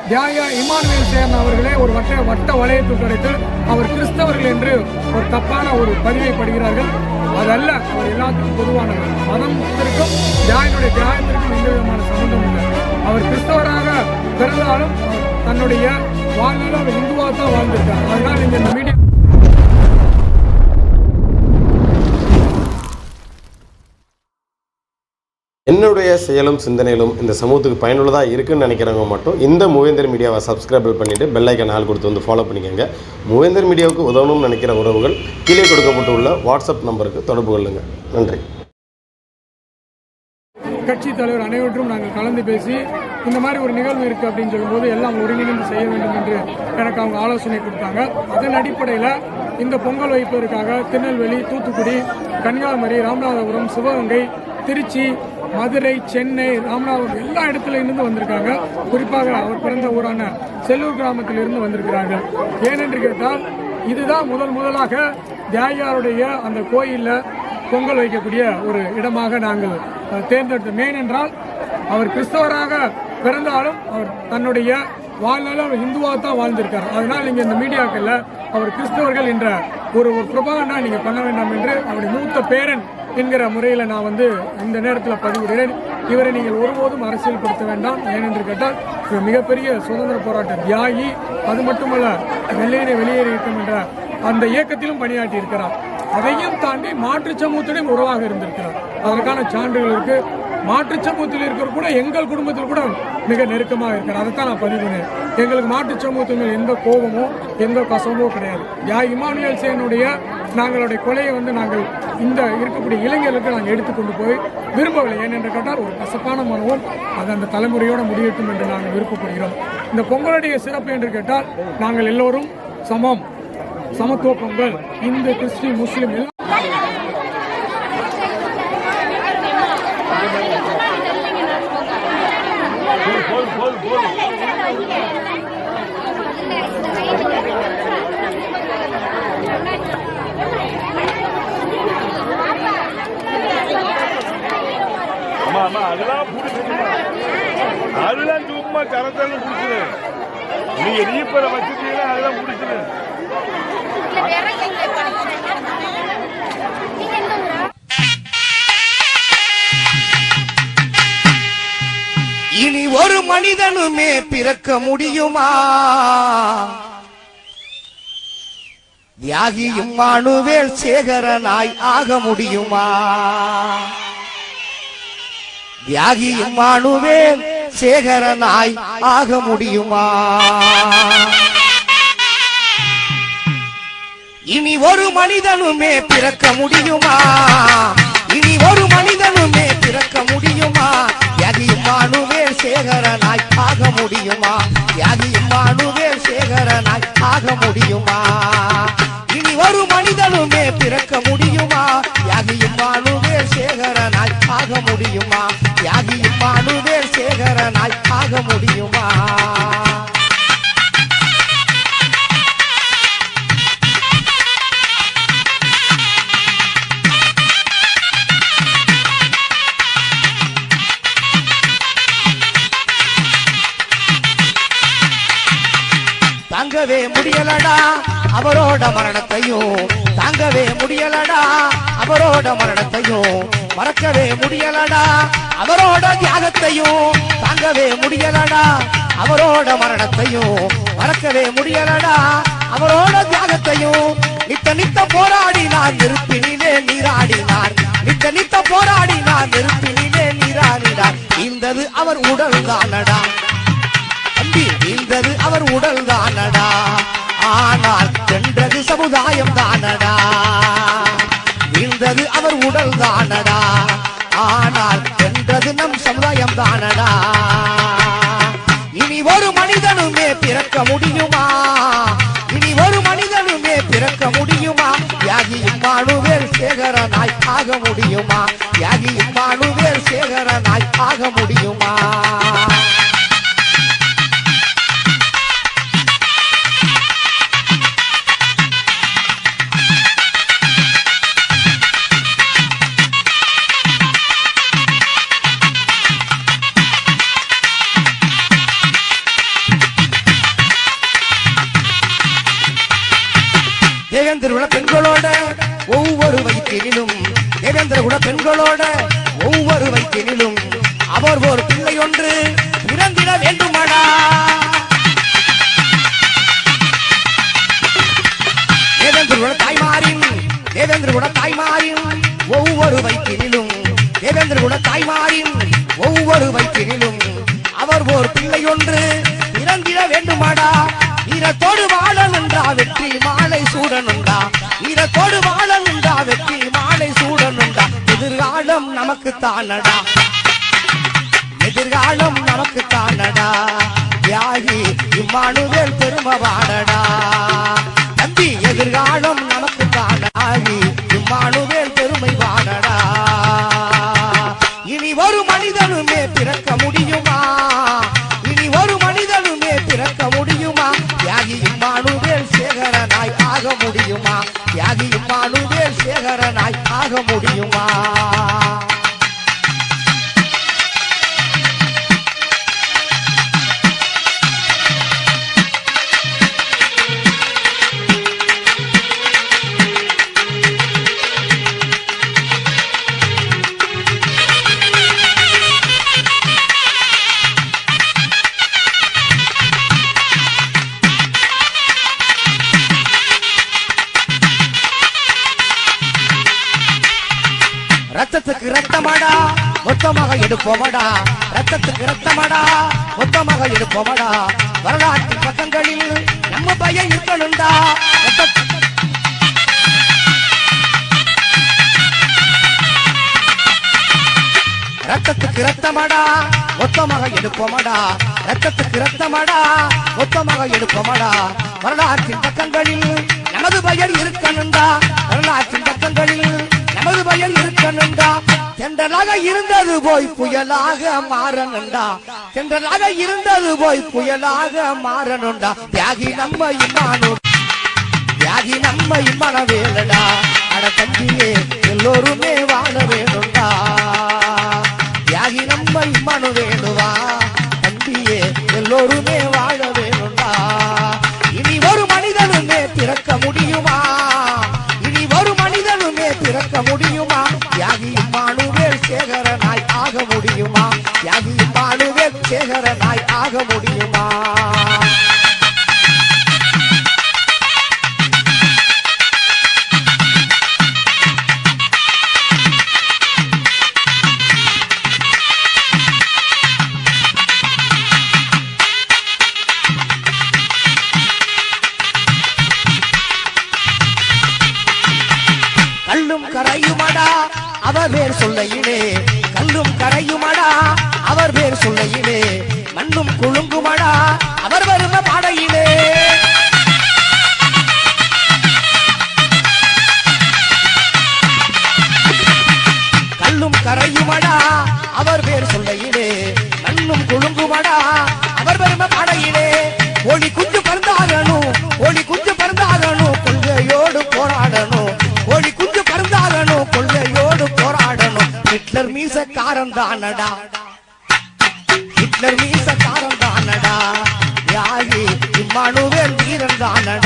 தியாயா Emmanuel சேர்ந்த அவர்களே ஒரு வட்ட வட்ட வளையத்துக்கு கிடைத்து அவர் கிறிஸ்தவர்கள் என்று ஒரு தப்பான ஒரு பதிவை படுகிறார்கள் அதல்ல அவர் எல்லாத்துக்கும் பொதுவானவர். மதத்திற்கும் தியாயனுடைய தியாகத்திற்கும் எந்த விதமான சம்பந்தம் இல்லை. அவர் கிறிஸ்தவராக பிறந்தாலும் தன்னுடைய வாழ்நாள் அவர் இந்துவாக தான் வாழ்ந்திருக்கார் அதனால் இங்க இந்த மீடியா என்னுடைய செயலும் சிந்தனையிலும் இந்த சமூகத்துக்கு பயனுள்ளதாக இருக்குன்னு நினைக்கிறவங்க மட்டும் இந்த மூவேந்தர் மீடியாவை சப்ஸ்கிரைப் பண்ணிவிட்டு பெல்லைக்கன் ஆள் கொடுத்து வந்து ஃபாலோ பண்ணிக்கோங்க. மூவேந்தர் மீடியாவுக்கு உதவணும்னு நினைக்கிற உறவுகள் கீழே கொடுக்கப்பட்டுள்ள வாட்ஸ்அப் நம்பருக்கு தொடர்பு கொள்ளுங்கள் நன்றி. கட்சி தலைவர் அனைவற்றும் நாங்கள் கலந்து பேசி இந்த மாதிரி ஒரு நிகழ்வு இருக்கு அப்படின்னு சொல்லும்போது எல்லாம் ஒருங்கிணைந்து செய்ய வேண்டும் என்று எனக்கு அவங்க ஆலோசனை கொடுத்தாங்க. அதன் அடிப்படையில் இந்த பொங்கல் வைப்பதற்காக திருநெல்வேலி தூத்துக்குடி கன்னியாகுமரி ராமநாதபுரம் சிவகங்கை திருச்சி மதுரை சென்னை ராமநாதபுரம் எல்லா இடத்துல இருந்து வந்திருக்காங்க. குறிப்பாக அவர் பிறந்த ஊரான செல்லூர் கிராமத்தில் இருந்து வந்திருக்கிறாங்க. ஏனென்று கேட்டால் இதுதான் முதல் முதலாக தியாகியாருடைய அந்த கோயிலில் பொங்கல் வைக்கக்கூடிய ஒரு இடமாக நாங்கள் தேர்ந்தெடுத்தோம். ஏனென்றால் அவர் கிறிஸ்தவராக பிறந்தாலும் அவர் தன்னுடைய வாழ்நாள் அவர் இந்துவாக தான் வாழ்ந்திருக்கார். அதனால் நீங்கள் இந்த மீடியாக்களில் அவர் கிறிஸ்தவர்கள் என்ற ஒரு ஒரு பிரபாகண்டா நீங்கள் பண்ண வேண்டாம் என்று அவருடைய மூத்த பேரன் என்கிற முறையில் நான் வந்து இந்த நேரத்தில் பதிவிடுகிறேன் இவரை நீங்கள் ஒருபோதும் அரசியல்படுத்த வேண்டாம். ஏனென்று கேட்டால் இவர் மிகப்பெரிய சுதந்திர போராட்ட தியாகி அது மட்டுமல்ல வெள்ளையனை வெளியேறி இருக்கும் என்ற அந்த இயக்கத்திலும் பணியாற்றி இருக்கிறார். அதையும் தாண்டி மாற்றுச் சமூகத்துடன் உறவாக இருந்திருக்கிறார். அதற்கான சான்றுகள் இருக்கு. மாற்றுச் சமூகத்தில் இருக்கிற கூட எங்கள் குடும்பத்தில் கூட மிக நெருக்கமாக இருக்கிறார் அதைத்தான் நான் பதிவு பண்ணேன். எங்களுக்கு மாற்றுச் சமூகத்தின் எந்த கோபமோ எந்த கசவோ கிடையாது. யா இமானுவேல் சேனுடைய நாங்களுடைய கொலையை வந்து நாங்கள் இந்த இருக்கக்கூடிய இளைஞர்களுக்கு நாங்கள் எடுத்துக்கொண்டு போய் விரும்பவில்லை. ஏனென்று கேட்டால் ஒரு கசப்பான மனமும் அது அந்த தலைமுறையோடு முடியட்டும் என்று நாங்கள் விருப்பப்படுகிறோம். இந்த பொங்கலுடைய சிறப்பு என்று கேட்டால் நாங்கள் எல்லோரும் சமம். சமத்துவ பொங்கல். இந்து கிறிஸ்டின் முஸ்லீம் எல்லாம் அம்மா அம்மா அதெல்லாம் பிடிச்சிருமா அதெல்லாம் சும்மா கரத்தாலும் பிடிச்சிரு நீங்க ரீப்பரை வச்சுட்டீங்கன்னா அதெல்லாம் பிடிச்சிரு இனி ஒரு மனிதனுமே பிறக்க முடியுமா? தியாகியும் மானுவேல் சேகரனாய் ஆக முடியுமா? தியாகியும் மானுவேல் சேகரனாய் ஆக முடியுமா? இனி ஒரு மனிதனுமே பிறக்க முடியுமா? இனி ஒரு மனிதனுமே பிறக்க முடியுமா? தியாகியும் சேகரனாய் ஆக முடியுமா? தியாகியும் சேகரனாய் ஆக முடியுமா? இனி ஒரு மனிதனுமே பிறக்க முடியும் முடியுமா? தங்கவே முடியலடா. அவரோட மரணத்தையும் தாங்கவே முடியலடா. அவரோட மரணத்தையும் மறக்கவே முடியலடா. அவரோட தியாகத்தையும் தாங்கவே முடியலடா. அவரோட மரணத்தையும் மறக்கவே முடியலடா. அவரோட தியாகத்தையும் நித்த நித்த போராடினார் நெருப்பினிலே நீராடினார் நித்த நித்த போராடினார் நெருப்பினிலே நீராடினார் இந்தது அவர் உடல் தானடா. தம்பி இந்தது அவர் உடல் தானடா. ஆ சமுதாயம் தானடா வீழ்ந்தது அவர் உடல் தானடா ஆனால் என்றது நம் சமுதாயம் தானடா இனி ஒரு மனிதனுமே பிறக்க முடியுமா? இனி ஒரு மனிதனுமே பிறக்க முடியுமா? தியாகியும் மானுவேல் சேகரனாய் ஆக முடியுமா? தியாகியும் மானுவேல் தேவேந்திர பெண்களோட ஒவ்வொரு வயிற்றிலும் தேவேந்திர பெண்களோட ஒவ்வொரு வயிற்றிலும் அவர் ஒரு பிள்ளை ஒன்று பிறந்திட வேண்டுமாடா. ஈரத்தோடு வாழனுண்டா வெற்றி மாலை சூடனுண்டா ஈரத்தோடு வாழனுண்டா வெற்றி மாலை சூடனுண்டா எதிர்காலம் நமக்கு தானடா. எதிர்காலம் நமக்கு தானடா. தியாகி இம்மானுவேல் பெருமவாடடா தம்பி எதிர்காலம் நமக்கு தானாகி இம்மானுவேல் சேகரனாய் ஆக முடியுமா ரத்தத்துக்கு மொத்தமாக எடுப்போமடா ரத்தத்துக்கு ரத்தமாடா மொத்தமாக எடுப்போமடா வரலாற்று பக்கங்களில் நம்ம பையன் இருக்கணும்டா. ரத்தத்துக்கு ரத்தமாடா மொத்தமாக எடுப்போமடா ரத்தத்துக்கு ரத்தமாடா மொத்தமாக எடுப்போமடா வரலாற்றின் பக்கங்களில் நமது பெயர் இருக்கணும்டா. வரலாற்றின் பக்கங்களில் நமது பெயர் இருக்கணும்டா. தென்றலாக இருந்தது போய் புயலாக மாறணும்டா. தென்றலாக இருந்தது போய் புயலாக மாறணும்டா. தியாகி நம்ம இம்மானு தியாகி நம்ம இம்மன வேலடா அட தம்பியே எல்லோருமே வாழ வேணும்டா. தியாகி நம்ம இம்மனு வேணுவா தம்பியே எல்லோருமே வாழ வேணும்டா. இனி ஒரு மனிதனுமே பிறக்க முடியுமா? சேகரனாய் ஆக முடியும் தானடா? ஹிட்லர் மீசக்காரன் தானடா? யாகி இம்மானுவேல் வீரன் தானடா?